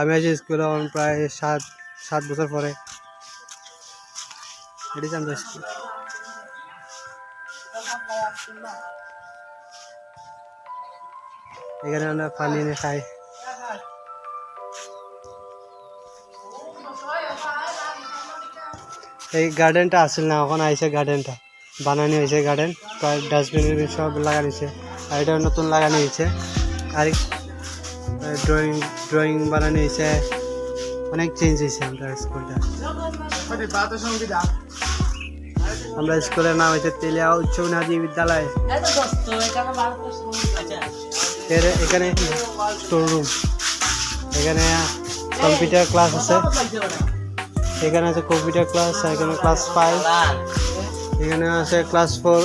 আমি আছি স্কুলে আমার প্রায় সাত সাত বছর পরে। স্কুল এখানে আমরা পানি এনে খাই। এই গার্ডেনটা আসল না, এখন আইছে গার্ডেনটা। বানানি হয়েছে গার্ডেন, প্রায় ডাস্টবিন সব লাগানো হয়েছে। আর এটা নতুন লাগানি হয়েছে। আর ড্রয়িং ড্রয়িং বানানো হয়েছে। অনেক চেঞ্জ হয়েছে আমরা স্কুলটা আমরা স্কুলের নাম হয়েছে তেলিয়া উচ্চ উন্নতি বিদ্যালয়। এর এখানে স্টোর রুম এখানে কম্পিউটার ক্লাস আছে। এখানে আছে কম্পিউটার ক্লাস এখানে ক্লাস ফাইভ এখানে আছে ক্লাস ফোর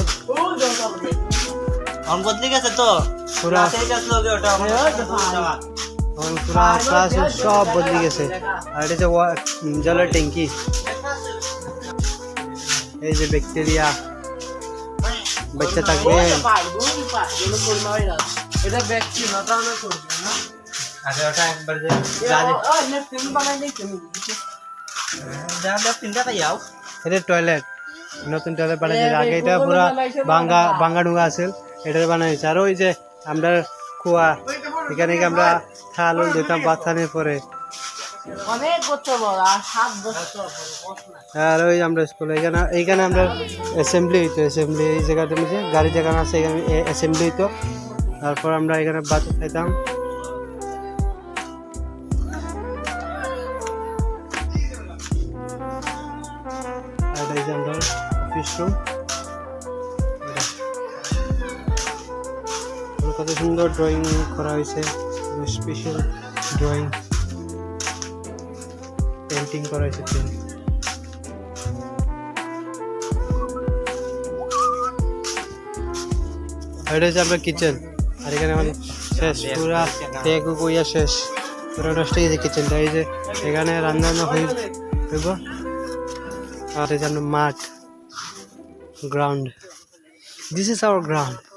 অন বদলি গেছে তো পুরা সেই আসলো ওটা এখন পুরা ক্লাস সব বদলে গেছে আর এটা হচ্ছে ওয়া- জলের ট্যাঙ্কি এই যে ব্যাকটেরিয়া বাচ্চা থাকবে এটা ব্যক্তি না তাহলে করবে না আগে ওটা একবার যে বানাই যা যা তিনটা তাই যাও এটা টয়লেট নতুন টয়লেট বানাইছে আগে এটা পুরা বাঙ্গা বাঙ্গা ডুঙ্গা আছে এটা বানাইছে। আর ওই যে আমরা কুয়া এখানে আমরা থাল দিতাম বাচ্চানের পরে। আর ওই আমরা স্কুলে এখানে এইখানে আমরা অ্যাসেম্বলি হইতো অ্যাসেম্বলি এই জায়গাটা নিচে গাড়ি যেখানে আছে এখানে অ্যাসেম্বলি হইতো। তারপর আমরা এখানে ভাত খাইতাম। আমরা অফিস রুম কত সুন্দর ড্রয়িং করা হয়েছে স্পেশাল ড্রয়িং পেন্টিং করা হয়েছে এটা হচ্ছে আপনার কিচেন আর এখানে আমাদের শেষ, পুরা তেগু কইয়া শেষ। পুরো নষ্ট হয়ে কিচেনটা এই যে এখানে রান্না বান্না হইব। আর এই মাঠ ground this is our ground